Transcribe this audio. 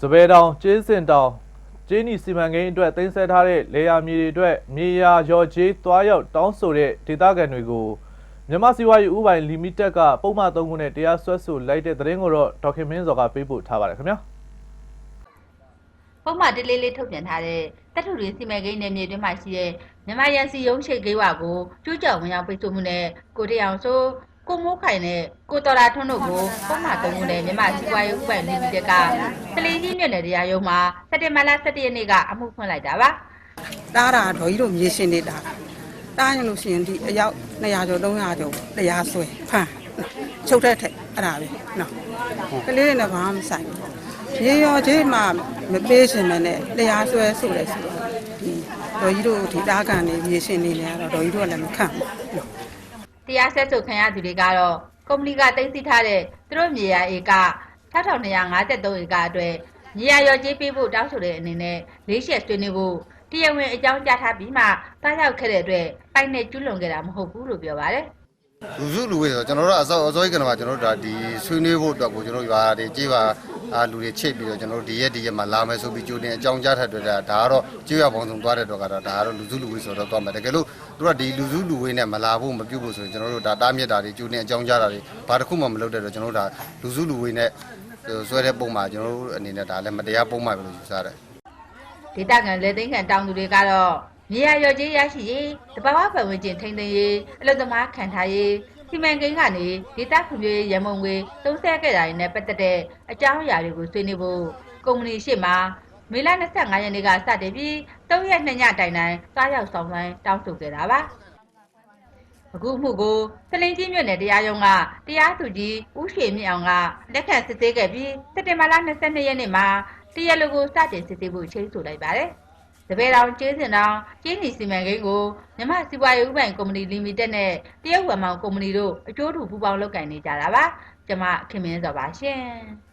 စပယ်တောင်ကျေးစင်တောင်ကျင်းနီစီမံကိန်းအတွက်တင်ဆက်ထားတဲ့လေယာမြေတွေအတွက်မြေယာရော်ကျေးတွားရောက်တောင်းဆိုတဲ့ဒေသခံတွေကိုမြန်မာစီဝါရေးဥပိုင်လီမိတက်ကပုံမှန်3ခုနဲ့တရားစွဲဆိုလိုက်တဲ့သတင်းကိုတော့ဒေါက်ခင်မင်းစောကပေးပို့ထားပါတယ်ခင်ဗျာပုံမှန်တလေးလေးထုတ်ပြန်ထားတဲ့တပ်ထုတွေစီမံကိန်းနယ်မြေတွင်းမှာရှိတဲ့မြန်မာရန်စီရုံးရှိဂိဝါကိုကျူးကျော်ဝင်ရောက်ပိတ်ဆို့မှုနဲ့ကိုတေအောင်ဆို ကိုမိုးခိုင်နဲ့ကိုတော်လာထွန်းတို့ကိုပုံမှန်သုံးခုနဲ့မြန်မာစီးပွားရေးဥပဒေလီမိတက်ကစလင်းကြီးမြို့နယ်တရားရုံးမှာစက်တင်ဘာလ17ရက်နေ့ကအမှုဖွင့်လိုက်တာပါတားတာဒေါ်ကြီးတို့မြေရှင်နေတာတားရင်လို့ရှိရင်ဒီအယောက်200ကျော်300ကျော်တရားဆွဲဖမ်းချုပ်တဲ့ထက်အဲ့ဒါပဲနော်ကလေးတွေနဲ့ဘာမှမဆိုင်ဘူးရေရောကြီးမှမပေးရှင်မနဲ့တရားဆွဲဆိုတယ်ဆိုတော့ဒီဒေါ်ကြီးတို့ဒီတားကန်နေမြေရှင်နေနေတော့ဒေါ်ကြီးတို့ကလည်းမခံဘူးနော် တရားဆက်ချုပ်ခံရသူတွေကတော့ကုမ္ပဏီကတင်စီထားတဲ့သူတို့မြေယာဧက6253ဧကအတွက်မြေယာရော်ကြေးပေးဖို့တောင်းဆိုတဲ့အနေနဲ့လေးရှက်ဆွေးနွေးဖို့တရားဝင်အကြောင်းကြားထားပြီးမှတားရောက်ခဲ့တဲ့အတွက်ပိုက်နဲ့ကျွလွန်ခဲ့တာမဟုတ်ဘူးလို့ပြောပါတယ်လူစုလူဝေးဆိုကျွန်တော်တို့အစောအစောကြီးကမှာကျွန်တော်တို့ဒါဒီဆွေးနွေးဖို့အတွက်ကိုကျွန်တော်တို့ရွာတွေကြေးပါ အာလူတွေချိတ်ပြီးတော့ကျွန်တော်တို့ဒီရက်ဒီရက်မှာလာမယ်ဆိုပြီးကြိုတင်အကြောင်းကြားထပ်တွေ့တာဒါကတော့ကြေးရွာပေါင်းစုံသွားတဲ့တော့ကတော့ဒါကတော့လူစုလူဝေးဆိုတော့သွားမယ်တကယ်လို့သူကဒီလူစုလူဝေးနဲ့မလာဖို့မပြုတ်ဖို့ဆိုရင်ကျွန်တော်တို့ဒါတားမြစ်တာတွေကြိုတင်အကြောင်းကြားတာတွေဘာတစ်ခုမှမလုပ်တဲ့တော့ကျွန်တော်တို့ဒါလူစုလူဝေးနဲ့ဆွဲတဲ့ပုံမှာကျွန်တော်တို့အနေနဲ့ဒါလည်းမတရားပုံမှာပဲလို့ယူဆတယ်ဒေတာကန်လက်သိန်းကန်တောင်းသူတွေကတော့မြေယာရော်ကြေးရရှိရေးတဘာဝပတ်ဝန်းကျင်ထိန်းသိမ်းရေးအလုပ်သမားခံထားရေး စီမံကိန်းကနေဒေတာဖွံ့ဖြိုးရေးရမုံငွေသုံးဆခဲ့တာတွေနဲ့ပတ်သက်တဲ့အကြောင်းအရာတွေကိုဆွေးနွေးဖို့ကုမ္ပဏီရှိမှမေလ25ရက်နေ့ကစတင်ပြီး3ရက်2ညတိုင်တိုင်စားရောက်ဆောင်ဆိုင်တောင်းဆိုခဲ့တာပါအခုမှုကိုစလင်ကြီးမြို့နယ်တရားရုံးကတရားသူကြီးဦးရွှေမြင့်အောင်ကလက်ခံစစ်ဆေးခဲ့ပြီးစက်တင်ဘာလ22ရက်နေ့မှာတရားလူကိုစတင်စစ်ဆေးဖို့ချိန်ဆိုလိုက်ပါတယ်။ တပည့်တော်ကျေးစင်တော်ကျေးနီစီမံကိန်းကိုမြန်မာစီးပွားရေးဥပဒေကုမ္ပဏီလီမိတက်နဲ့တရုတ်ဝမ်မောင်ကုမ္ပဏီတို့အကျိုးတူပူးပေါင်းလုပ်ကိုင်နေကြတာပါ။ကျွန်မခင်မင်းစောပါရှင်။